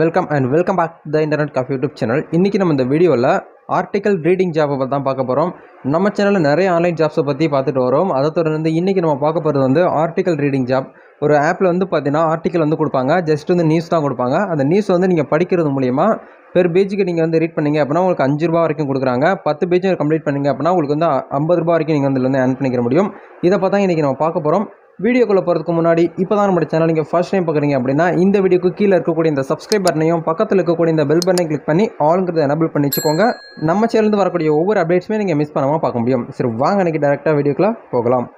Welcome and welcome back the internet coffee YouTube channel இன்றைக்கி நம்ம இந்த வீடியோவில் ஆர்டிக்கல் ரீடிங் ஜாப்பை பற்றி தான் பார்க்க போகிறோம் நம்ம சேனலில் நிறைய ஆன்லைன் ஜாப்ஸை பற்றி பார்த்துட்டு வரோம். அதை தொடர்ந்து இன்றைக்கி நம்ம பார்க்க போகிறது வந்து ஆர்டிக்கல் ரீடிங் ஜாப் ஒரு ஆப்பில் வந்து பார்த்தீங்கன்னா ஆர்டிக்கல் வந்து கொடுப்பாங்க. ஜஸ்ட் வந்து நியூஸ் தான் கொடுப்பாங்க. அந்த நியூஸ் வந்து நீங்கள் படிக்கிறது மூலிமா பெர் பேஜுக்கு நீங்கள் வந்து ரீட் பண்ணிங்க அப்படின்னா உங்களுக்கு அஞ்சு ரூபா வரைக்கும் கொடுக்குறாங்க. பத்து பேஜ் கம்ப்ளீட் பண்ணீங்க அப்படின்னா உங்களுக்கு வந்து ஐம்பது ரூபா வரைக்கும் நீங்கள் வந்து இதுல வந்து ஏர்ன் பண்ணிக்கிற முடியும். இதை பார்த்தா இன்றைக்கி நம்ம பார்க்க போகிறோம் வீடியோக்குள்ளே போகிறதுக்கு முன்னாடி இப்போ தான் நம்ம சேனல் நீங்கள் ஃபர்ஸ்ட் டைம் பார்க்குறீங்க அப்படின்னா இந்த வீடியோக்கு கீழே இருக்கக்கூடிய இந்த சப்ஸ்கிரைப் பட்டனையும் பக்கத்தில் இருக்கக்கூடிய இந்த பெல் பட்டனை கிளிக் பண்ணி ஆளுங்கிறத எனபிள் பண்ணி வச்சுக்கோங்க. நம்ம சேனல்ந்து வரக்கூடிய ஒவ்வொரு அப்டேட்ஸுமே நீங்கள் மிஸ் பண்ணாமல் பார்க்க முடியும். சரி வாங்க அன்றைக்கி டேரெக்டாக வீடியோக்குள்ளே போகலாம்.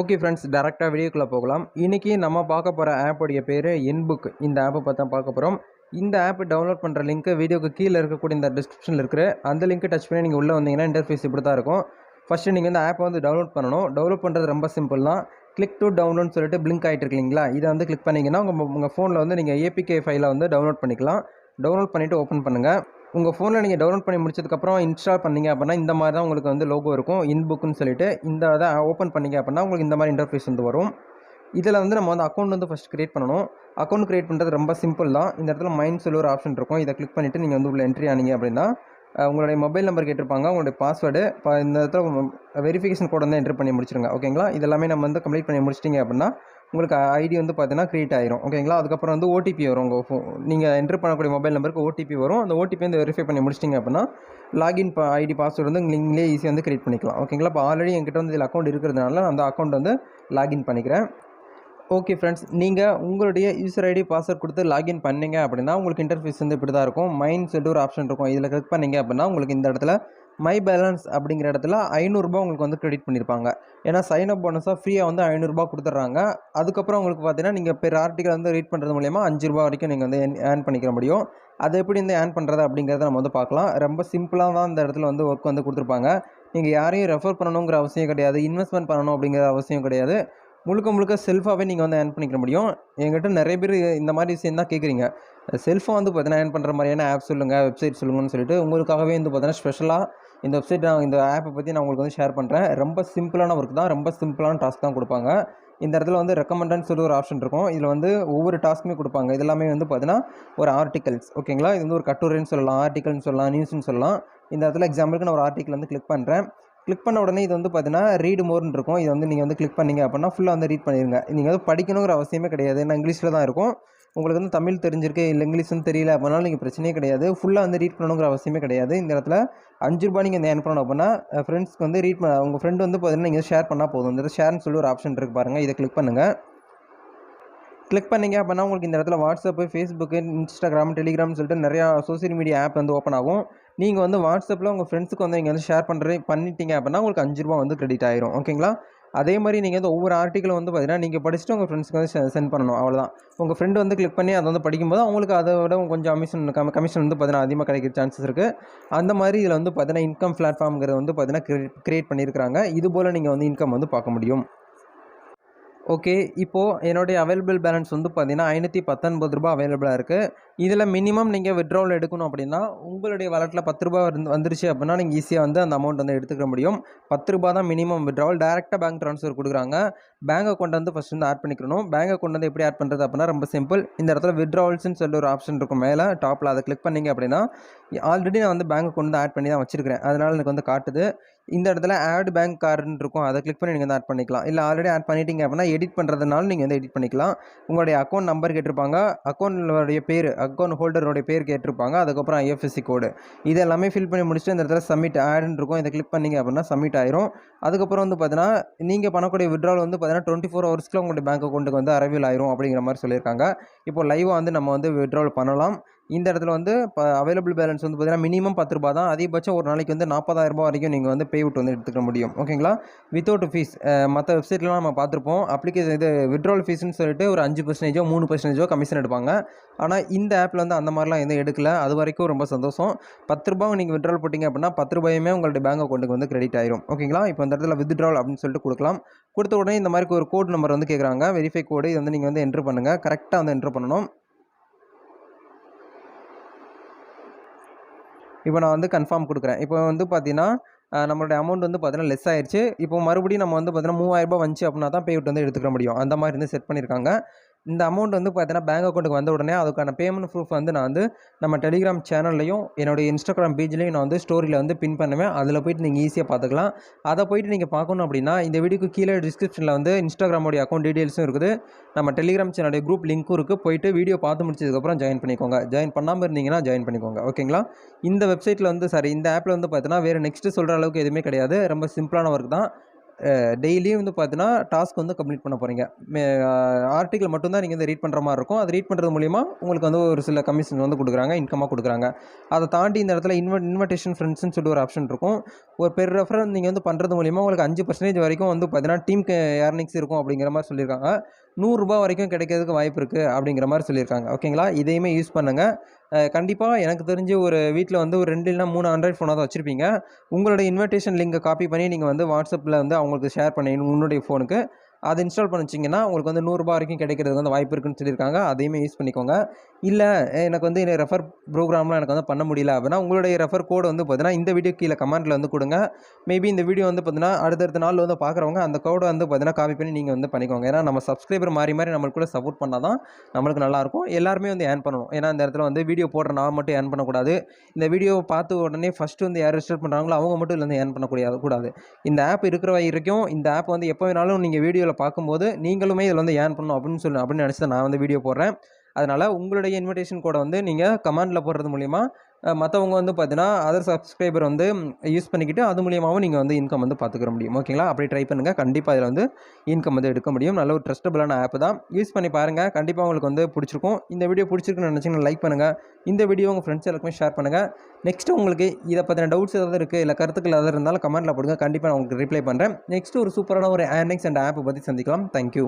ஓகே ஃப்ரெண்ட்ஸ் டேரெக்டாக வீடியோக்குள்ளே போகலாம். இன்றைக்கி நம்ம பார்க்க போகிற ஆப்போடைய பேர் இன்புக் இந்த ஆப்பை பார்த்தா பார்க்க போகிறோம் இந்த ஆப் டவுன்லோட் பண்ணுற லிங்க்கு வீடியோக்கு கீழே இருக்கக்கூடிய இந்த டிஸ்கிரிப்ஷனில் இருக்கிற அந்த லிங்க்கை டச் பண்ணி நீங்கள் உள்ளே வந்தீங்கன்னா இன்டர்ஃபேஸ் இப்படி தான் இருக்கும். ஃபஸ்ட்டு நீங்கள் இந்த ஆப்பை வந்து டவுன்லோட் பண்ணணும். டவுன்லோட் பண்ணுறது ரொம்ப சிம்பிள் தான். கிளிக் டு டவுன்லோட்னு சொல்லிட்டு பிளிங்க் ஆகிட்டு இருக்கீங்களா இதை வந்து கிளிக் பண்ணிங்கன்னா உங்கள் உங்கள் ஃபோனில் வந்து நீங்கள் ஏபிகே ஃபைலை வந்து டவுன்லோட் பண்ணிக்கலாம். டவுன்லோட் பண்ணிவிட்டு ஓப்பன் பண்ணுங்கள் உங்கள் ஃபோனில் நீங்கள் டவுன்லோட் பண்ணி முடிச்சதுக்கப்புறம் இன்ஸ்டால் பண்ணீங்க அப்படின்னா இந்த மாதிரி தான் உங்களுக்கு வந்து லோகோ இருக்கும். இன்புக்குன்னு சொல்லிட்டு இந்த அதை ஓப்பன் பண்ணீங்க அப்படின்னா உங்களுக்கு இந்த மாதிரி இன்டர்ஃபேஸ் வந்து வரும். இதில் வந்து நம்ம வந்து அக்கௌண்ட் வந்து ஃபஸ்ட் க்ரியேட் பண்ணணும். அக்கௌண்ட் க்ரியேட் பண்ணுறது ரொம்ப சிம்பிள் தான். இந்த இடத்துல மைண்ட் சொல்லி ஒரு ஆப்ஷன் இருக்கும். இதை கிளிக் பண்ணிவிட்டு நீங்கள் வந்து உள்ள என்ட்ரி ஆனீங்க அப்படின்னா உங்களுடைய மொபைல் நம்பர் கேட்டிருப்பாங்க. உங்களுடைய பாஸ்வேர்டு இப்போ இந்த இடத்துல வெரிஃபிகேஷன் கோட் வந்து என்ட்ரி பண்ணி முடிச்சிருங்க. ஓகேங்களா இதெல்லாமே நம்ம வந்து கம்ப்ளீட் பண்ணி முடிச்சிட்டிங்க அப்படின்னா உங்களுக்கு ஐடி வந்து பார்த்தீங்கன்னா க்ரியேட் ஆயிரும். ஓகேங்களா அதுக்கப்புறம் வந்து ஓடிபி வரும் உங்கள் ஃபோ நீங்கள் என்ட்ரு பண்ணக்கூடிய மொபைல் நம்பருக்கு ஓடிபி வரும். அந்த ஓடிபி வந்து வெரிஃபை பண்ணி முடிச்சிட்டிங்க அப்படின்னா லாகின் ஐடி பாஸ்வேர்டு வந்து நீங்களே ஈஸியாக வந்து க்ரியேட் பண்ணிக்கலாம். ஓகேங்களா இப்போ ஆல்ரெடி என்கிட்ட வந்து இதில் அக்கௌண்ட் இருக்கிறதுனால அந்த அக்கௌண்ட் வந்து லாகின் பண்ணிக்கிறேன். ஓகே ஃப்ரெண்ட்ஸ் நீங்கள் உங்களுடைய யூசர் ஐடி பாஸ்வேர்ட் கொடுத்து லாகின் பண்ணீங்க அப்படின்னா உங்களுக்கு இன்டர்ஃபேஸ் வந்து இப்படி தான் இருக்கும். மைண்ட் சொல்லிட்டு ஒரு ஆப்ஷன் இருக்கும். இதில் கிளிக் பண்ணீங்க அப்படின்னா உங்களுக்கு இந்த இடத்துல மை பேலன்ஸ் அப்படிங்கிற இடத்துல ஐநூறுரூபா உங்களுக்கு வந்து கிரெடிட் பண்ணியிருப்பாங்க ஏன்னா சைன் அப் போனஸாக ஃப்ரீயாக வந்து ஐநூறுரூபா கொடுத்துட்றாங்க. அதுக்கப்புறம் உங்களுக்கு பார்த்தீங்கன்னா நீங்கள் பெர் ஆர்டிக்கல் வந்து ரீட் பண்ணுறது மூலியமாக அஞ்சு ரூபா வரைக்கும் நீங்கள் வந்து ஏர்ன் பண்ணிக்கிற முடியும். அது எப்படி வந்து ஏர்ன் பண்ணுறது அப்படிங்கிறத நம்ம வந்து பார்க்கலாம். ரொம்ப சிம்பிளாக தான் இந்த இடத்துல வந்து ஒர்க் வந்து கொடுத்துருப்பாங்க. நீங்கள் யாரையும் ரெஃபர் பண்ணணுங்கிற அவசியம் கிடையாது. இன்வெஸ்ட்மெண்ட் பண்ணணும் அப்படிங்கிற அவசியம் கிடையாது. முழுக்க முழுக்க செல்ஃபாகவே நீங்கள் வந்து ஏர்ன் பண்ணிக்க முடியும். என்கிட்ட நிறைய பேர் இந்த மாதிரி விஷயம் தான் கேட்குறீங்க செல்ஃபாக வந்து பார்த்தீங்கன்னா ஏர்ன் பண்ணுற மாதிரியான ஆப் சொல்லுங்கள் வெப்சைட் சொல்லுங்கன்னு சொல்லிட்டு உங்களுக்காகவே வந்து பார்த்தீங்கன்னா ஸ்பெஷலாக இந்த வெப்சைட் நான் இந்த ஆப்பை பற்றி நான் உங்களுக்கு வந்து ஷேர் பண்ணுறேன் ரொம்ப சிம்பிளான ஒர்க் தான் ரொம்ப சிம்பிளான டாஸ்க் தான் கொடுப்பாங்க. இந்த இடத்துல வந்து ரெக்கமெண்டன்னு சொல்லி ஒரு ஆப்ஷன் இருக்கும். இதில் வந்து ஒவ்வொரு டாஸ்க்குமே கொடுப்பாங்க. இது எல்லாமே வந்து பார்த்தீங்கன்னா ஒரு ஆர்டிகல்ஸ் ஓகேங்களா இது வந்து ஒரு கட்டுரைன்னு சொல்லலாம் ஆர்டிகல்னு சொல்லலாம் நியூஸ்னு சொல்லலாம். இந்த இடத்துல எக்ஸாம்பிளுக்கு நான் ஒரு ஆர்டிக்கல் வந்து கிளிக் பண்ணுறேன் கிளிக் பண்ண உடனே இது வந்து பார்த்தீங்கன்னா ரீடு மோர்னு இருக்கும். இது வந்து நீங்கள் வந்து கிளிக் பண்ணீங்க அப்படின்னா ஃபுல்லாக வந்து ரீட் பண்ணிடுங்க நீங்கள் வந்து படிக்கணுங்கிற அவசியமே கிடையாது. ஏன்னா இங்கிலீஷில் தான் இருக்கும். உங்களுக்கு வந்து தமிழ் தெரிஞ்சிருக்கு இல்லை இங்கிலீஷ் வந்து தெரியல அப்படின்னாலும் நீங்கள் பிரச்சனையே கிடையாது. ஃபுல்லாக வந்து ரீட் பண்ணணுங்கிற அவசியமே கிடையாது. இந்த இடத்துல அஞ்சு ரூபாய் நீங்கள் வந்து ஏன் பண்ணணும் அப்படின்னா ஃப்ரெண்ட்ஸ்க்கு வந்து ரீட் பண்ண உங்கள் ஃப்ரெண்டு வந்து பார்த்தீங்கன்னா நீங்கள் ஷேர் பண்ணால் போதும். இந்த ஷேர்னு சொல்லி ஒரு ஆப்ஷன் இருக்குது பாருங்கள் இதை கிளிக் பண்ணுங்கள் கிளிக் பண்ணீங்க அப்படின்னா உங்களுக்கு இந்த இடத்துல வாட்ஸ்அப்பு ஃபேஸ்புக்கு இன்ஸ்டாகிராம் டெலிகிராம் சொல்லிட்டு நிறையா சோஷியல் மீடியா ஆப் வந்து ஓப்பன் ஆகும். நீங்கள் வந்து வாட்ஸ்அப்பில் உங்கள் ஃப்ரெண்ட்ஸுக்கு வந்து நீங்கள் வந்து ஷேர் பண்ணுறது பண்ணிட்டீங்க அப்படின்னா உங்களுக்கு அஞ்சு ரூபா வந்து கிரெடிட் ஆயிரும். ஓகேங்களா அதே மாதிரி நீங்கள் வந்து ஒவ்வொரு ஆர்டிக்கலும் வந்து பார்த்தீங்கன்னா நீங்கள் படிச்சுட்டு உங்கள் ஃப்ரெண்ட்ஸ்க்கு வந்து சென்ட் பண்ணணும். அவ்வளோதான் உங்கள் ஃப்ரெண்டு வந்து கிளிக் பண்ணி அதை வந்து படிக்கும்போது அவங்களுக்கு அதை விட கொஞ்சம் கமிஷன் கம் கமிஷன் வந்து பார்த்தீங்கன்னா அதிகமாக கிடைக்கிற சான்சஸ் இருக்குது அந்த மாதிரி இதில் வந்து பார்த்தீங்கன்னா இன்கம் பிளாட்ஃபார்ம்ங்கிறது வந்து பார்த்தீங்கன்னா கிரியேட் பண்ணியிருக்காங்க இது போல் நீங்கள் வந்து இன்கம் வந்து பார்க்க முடியும். ஓகே இப்போது என்னுடைய அவைலபிள் பேலன்ஸ் வந்து பார்த்தீங்கன்னா ஐநூற்றி பத்தொன்பது ரூபா அவைலபிளாக இருக்குது இதில் மினிமம் நீங்கள் விட்ராவல் எடுக்கணும் அப்படின்னா உங்களுடைய வாலெட்டில் பத்து ரூபா வந்து வந்துருச்சு அப்படின்னா நீங்கள் ஈஸியாக வந்து அந்த அமௌண்ட் வந்து எடுத்துக்க முடியும். பத்து ரூபா தான் மினிமம் விட்ராவல் டேரெக்டாக பேங்க் ட்ரான்ஸ்ஃபர் கொடுக்குறாங்க. பேங்க் அக்கௌண்ட் வந்து ஃபஸ்ட் வந்து ஆட் பண்ணிக்கணும். பேங்க் அக்கௌண்ட் வந்து எப்படி ஆட் பண்ணுறது அப்படின்னா ரொம்ப சிம்பிள் இந்த இடத்துல விட்ராவல்ஸ்னு சொல்லி ஒரு ஆப்ஷன் இருக்கும் மேலே டாப்பில் அதை கிளிக் பண்ணீங்க அப்படின்னா ஆல்ரெடி நான் வந்து பேங்க் அக்கௌண்ட் வந்து ஆட் பண்ணி தான் வச்சிருக்கிறேன். அதனால் எனக்கு வந்து காட்டுது. இந்த இடத்துல ஆட் பேங்க் கார்டுன்னு இருக்கும். அதை கிளிக் பண்ணி நீங்கள் வந்து ஆட் பண்ணிக்கலாம். இல்லை ஆல்ரெடி ஆட் பண்ணிட்டீங்க அப்படின்னா எடிட் பண்ணுறதுனால நீங்கள் வந்து எடிட் பண்ணிக்கலாம். உங்களுடைய அக்கௌண்ட் நம்பர் கேட்டிருப்பாங்க. அக்கௌண்ட்டுடைய பேர் அக்கௌண்ட் ஹோல்டருடைய பேர் கேட்டிருப்பாங்க அதுக்கப்புறம் ஐஎஃப்எஸ்சி கோடு இது எல்லாமே ஃபில் பண்ணி முடிச்சுட்டு இந்த இடத்துல சப்மிட் ஆடுன்னு இருக்கும். இதை கிளிக் பண்ணீங்க அப்படின்னா சப்மிட் ஆயிரும். அதுக்கப்புறம் வந்து பார்த்தீங்கன்னா நீங்கள் பண்ணக்கூடிய விட்ரால் வந்து பார்த்தீங்கன்னா டுவெண்ட்டி ஃபோர் ஹவர்ஸ்க்குள்ள உங்களுடைய பேங்க் அக்கௌண்ட்டுக்கு வந்து அரைவில் ஆயிரும் அப்படிங்கிற மாதிரி சொல்லியிருக்காங்க. இப்போ லைவாக வந்து நம்ம வந்து விட்ரால் பண்ணலாம். இந்த இடத்துல வந்து இப்போ அவைலபிள் பேலன்ஸ் வந்து பார்த்தீங்கன்னா மினிமம் பத்து ரூபா தான். அதிகபட்சம் ஒரு நாளைக்கு வந்து நாற்பதாயிரம் ரூபாய் வரைக்கும் நீங்கள் வந்து பே வந்து எடுத்துக்க முடியும். ஓகேங்களா வித்தவுட் ஃபீஸ் மற்ற வெப்சைட்லாம் நம்ம பார்த்துருப்போம் அப்ளிகேஷன் இது விட்ரால் ஃபீஸ்னு சொல்லிட்டு ஒரு அஞ்சு பர்சன்டேஜோ மூணு பர்சன்டேஜோ கமிஷன் எடுப்பாங்க. ஆனால் இந்த ஆப்பில் வந்து அந்த மாதிரிலாம் எதுவும் எடுக்கல. அது வரைக்கும் ரொம்ப சந்தோஷம். பத்து ரூபாய் நீங்கள் விட்ரால் போட்டிங்க அப்படின்னா பத்து ரூபாயுமே உங்களுடைய பேங்க் அக்கௌண்ட்டுக்கு வந்து கிரெடிட் ஆயிரும். ஓகேங்களா இப்போ இந்த இடத்துல வித்ட்ரால் அப்படின்னு சொல்லிட்டு கொடுக்கலாம். கொடுத்த உடனே இந்த மாதிரி ஒரு கோட் நம்பர் வந்து கேட்குறாங்க வெரிஃபை கோடு இது வந்து நீங்கள் வந்து என்ட்ரு பண்ணுங்கள் கரெக்டாக வந்து என்ட்ரு பண்ணணும். இப்போ நான் வந்து கன்ஃபார்ம் கொடுக்குறேன். இப்போ வந்து பார்த்தீங்கன்னா நம்மளுடைய அமௌண்ட் வந்து பார்த்தீங்கன்னா லெஸ் ஆயிடுச்சு இப்போ மறுபடியும் நம்ம வந்து பார்த்தீங்கன்னா மூவாயிரரூபா வந்துச்சு அப்படின்னா தான் பேவுட் வந்து எடுத்துக்க முடியும். அந்த மாதிரி வந்து செட் பண்ணியிருக்காங்க. இந்த அமௌண்ட் வந்து பார்த்தீங்கன்னா பேங்க் அக்கௌண்ட்டுக்கு வந்த உடனே அதுக்கான பேமெண்ட் ப்ரூஃப் வந்து நான் வந்து நம்ம டெலிகிராம் சேனல்லையும் என்னுடைய இன்ஸ்டாகிராம் பேஜ்லையும் நான் வந்து ஸ்டோரியில் வந்து பின் பண்ணுவேன். அதில் போயிட்டு நீங்கள் ஈஸியாக பார்த்துக்கலாம் அதை போயிட்டு நீங்கள் பார்க்கணும் அப்படின்னா இந்த வீடியோக்கு கீழே டிஸ்கிரிப்ஷனில் வந்து இன்ஸ்டாகிராமோடைய அக்கௌண்ட் டீட்டெயில்ஸும் இருக்குது. நம்ம டெலிகிராம் சேனலுடைய குரூப் லிங்க்கும் இருக்குது போயிட்டு வீடியோ பார்த்து முடிச்சதுக்கப்புறம் ஜாயின் பண்ணிக்கோங்க. ஜாயின் பண்ணாமல் இருந்தீங்கன்னா ஜாயின் பண்ணிக்கோங்க. ஓகேங்களா இந்த வெப்சைட்டில் வந்து சாரி இந்த ஆப்பில் வந்து பார்த்தீங்கன்னா வேறு நெக்ஸ்ட்டு சொல்கிற அளவுக்கு எதுவுமே கிடையாது. ரொம்ப சிம்பிளான ஒர்க் தான். டெய்லியும் வந்து பார்த்தீங்கன்னா டாஸ்க் வந்து கம்ப்ளீட் பண்ண போகிறீங்க ஆர்டிக்கல் மட்டும்தான் நீங்கள் வந்து ரீட் பண்ணுற மாதிரி இருக்கும். அது ரீட் பண்ணுறது மூலிமா உங்களுக்கு வந்து ஒரு சில கமிஷன் வந்து கொடுக்குறாங்க இன்கமாக கொடுக்குறாங்க. அதை தாண்டி இந்த இடத்துல இன்வ இன்விடேஷன் ஃப்ரெண்ட்ஸ்னு சொல்லிட்டு ஒரு ஆப்ஷன் இருக்கும். ஒரு பெர் ரெஃபர் நீங்கள் வந்து பண்ணுறது மூலிமா உங்களுக்கு அஞ்சு பர்சன்டேஜ் வரைக்கும் வந்து பார்த்தீங்கன்னா டீமுக்கு ஏர்னிங்ஸ் இருக்கும் அப்படிங்கிற மாதிரி சொல்லியிருக்காங்க. நூறுரூபா வரைக்கும் கிடைக்கிறதுக்கு வாய்ப்பு இருக்குது அப்படிங்கிற மாதிரி சொல்லியிருக்காங்க. ஓகேங்களா? இதையுமே யூஸ் பண்ணுங்கள் கண்டிப்பாக எனக்கு தெரிஞ்சு ஒரு வீட்டில் வந்து ஒரு ரெண்டு இல்லைனா மூணு ஆண்ட்ராய்ட் ஃபோனாக தான் வச்சுருப்பீங்க. உங்களோட இன்விடேஷன் லிங்கை காப்பி பண்ணி நீங்கள் வந்து வாட்ஸ்அப்பில் வந்து அவங்களுக்கு ஷேர் பண்ணிடணும் உன்னுடைய ஃபோனுக்கு அதை இன்ஸ்டால் பண்ணி வச்சிங்கன்னா உங்களுக்கு வந்து நூறுரூபா வரைக்கும் கிடைக்கிறதுக்கு வந்து வாய்ப்பு இருக்குன்னு சொல்லியிருக்காங்க. அதையுமே யூஸ் பண்ணிக்கோங்க. இல்லை எனக்கு வந்து இந்த ரெஃபர் ப்ரோக்ராம்லாம் எனக்கு வந்து பண்ண முடியல அப்படின்னா உங்களுடைய ரெஃபர் கோடு வந்து பார்த்தீங்கன்னா இந்த வீடியோ கீழே கமெண்ட்டில் வந்து கொடுங்க. மேபி இந்த வீடியோ வந்து பார்த்தீங்கன்னா அடுத்தடுத்த நாள் வந்து பார்க்குறவங்க அந்த கோடை வந்து பார்த்தீங்கன்னா காப்பி பண்ணி நீங்கள் வந்து பண்ணிக்கோங்க. ஏன்னா நம்ம சப்ஸ்கிரைபர் மாறி மாறி நம்மளுக்கு கூட சப்போர்ட் பண்ணால் தான் நம்மளுக்கு நல்லாயிருக்கும் எல்லாருமே வந்து ஏர்ன் பண்ணணும். ஏன்னா இந்த இடத்துல வந்து வீடியோ போடுற நான் மட்டும் ஏர்ன் பண்ணக்கூடாது. இந்த வீடியோ பார்த்து உடனே ஃபஸ்ட்டு வந்து யார் ரிஜிஸ்டர் பண்ணுறாங்களோ அவங்க மட்டும் இல்லை வந்து ஏர்ன் பண்ணக்கூடாது கூடாது. இந்த ஆப் இருக்கிற வரைக்கும் இந்த ஆப் வந்து எப்போ வேணாலும் நீங்கள் வீடியோவில் பார்க்கும்போது நீங்களுமே இதில் வந்து ஏர்ன் பண்ணணும் அப்படின்னு சொல்லி அப்படின்னு நினச்சி தான் நான் வந்து வீடியோ போடுறேன். அதனால் உங்களுடைய இன்விடேஷன் கோடை வந்து நீங்கள் கமெண்டில் போடுறது மூலிமா மற்றவங்க வந்து பார்த்தீங்கன்னா அதர் சப்ஸ்கிரைபர் வந்து யூஸ் பண்ணிக்கிட்டு அது மூலியமாகவும் நீங்கள் வந்து இன்கம் வந்து பார்த்துக்கிற முடியும். ஓகேங்களா அப்படி ட்ரை பண்ணுங்கள் கண்டிப்பாக இதில் வந்து இன்கம் வந்து எடுக்க முடியும். நல்ல ஒரு ட்ரஸ்டபுளான ஆப் தான். யூஸ் பண்ணி பாருங்கள் கண்டிப்பாக உங்களுக்கு வந்து பிடிச்சிருக்கும். இந்த வீடியோ பிடிச்சிருக்குன்னு நினச்சிங்கன்னா லைக் பண்ணுங்கள் இந்த வீடியோ உங்கள் ஃப்ரெண்ட்ஸ் எல்லாருக்குமே ஷேர் பண்ணுங்கள் நெக்ஸ்ட்டு உங்களுக்கு இதை பற்றின டவுட்ஸ் ஏதாவது இருக்குது இல்லை கருத்துக்கள் ஏதாவது இருந்தாலும் கமெண்ட்டில் போடுங்க. கண்டிப்பாக நான் உங்களுக்கு ரிப்ளை பண்ணுறேன் நெக்ஸ்ட் ஒரு சூப்பரான ஒரு ஆனிக்ஸ் அண்ட் ஆப்பை பற்றி சந்திக்கலாம். தேங்க்யூ